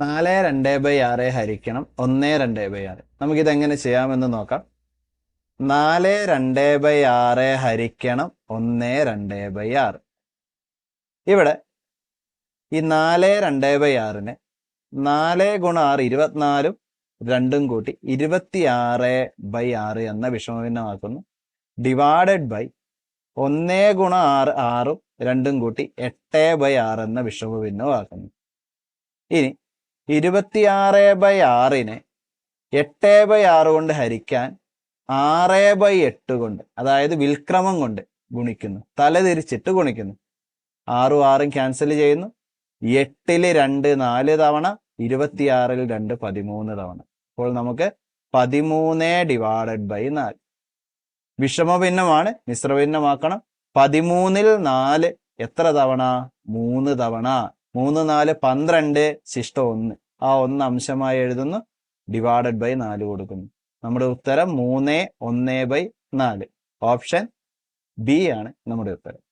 നാല് രണ്ട് ബൈ ആറ് ഹരിക്കണം ഒന്ന് രണ്ട് ബൈ ആറ്. നമുക്കിത് എങ്ങനെ ചെയ്യാമെന്ന് നോക്കാം. നാല് രണ്ട് ബൈ ആറ് ഹരിക്കണം ഒന്ന് രണ്ട് ബൈ ആറ്. ഇവിടെ ഈ നാല് രണ്ട് ബൈ ആറിന് നാല് ഗുണം ആറ് ഇരുപത്തിനാലും രണ്ടും കൂട്ടി ഇരുപത്തിയാറ് ബൈ ആറ് എന്ന വിഷമഭിന്നമാക്കുന്നു. ഡിവൈഡഡ് ബൈ ഒന്ന് ഗുണം ആറ് ആറും രണ്ടും കൂട്ടി എട്ട് ബൈ ആറ് എന്ന വിഷമഭിന്നമാക്കുന്നു. ഇനി ഇരുപത്തിയാറ് ബൈ ആറിനെ എട്ട് ബൈ ആറ് കൊണ്ട് ഹരിക്കാൻ ആറ് ബൈ എട്ട് കൊണ്ട് അതായത് വിൽക്രമം കൊണ്ട് ഗുണിക്കുന്നു. തല തിരിച്ചിട്ട് ഗുണിക്കുന്നു. ആറും ആറും ക്യാൻസൽ ചെയ്യുന്നു. എട്ടിൽ രണ്ട് നാല് തവണ ഇരുപത്തിയാറിൽ രണ്ട് പതിമൂന്ന് തവണ. അപ്പോൾ നമുക്ക് പതിമൂന്ന് ഡിവൈഡഡ് ബൈ നാല്. വിഷമഭിന്നമാണ് മിശ്രഭിന്നമാക്കണം. പതിമൂന്നിൽ നാല് എത്ര തവണ? മൂന്ന് തവണ. മൂന്ന് നാല് പന്ത്രണ്ട് ശിഷ്ടം ഒന്ന്. ആ ഒന്ന് അംശമായി എഴുതുന്നു. ഡിവൈഡഡ് ബൈ നാല് കൊടുക്കുന്നു. നമ്മുടെ ഉത്തരം മൂന്ന് ഒന്ന് ബൈ നാല്. ഓപ്ഷൻ ബി ആണ് നമ്മുടെ ഉത്തരം.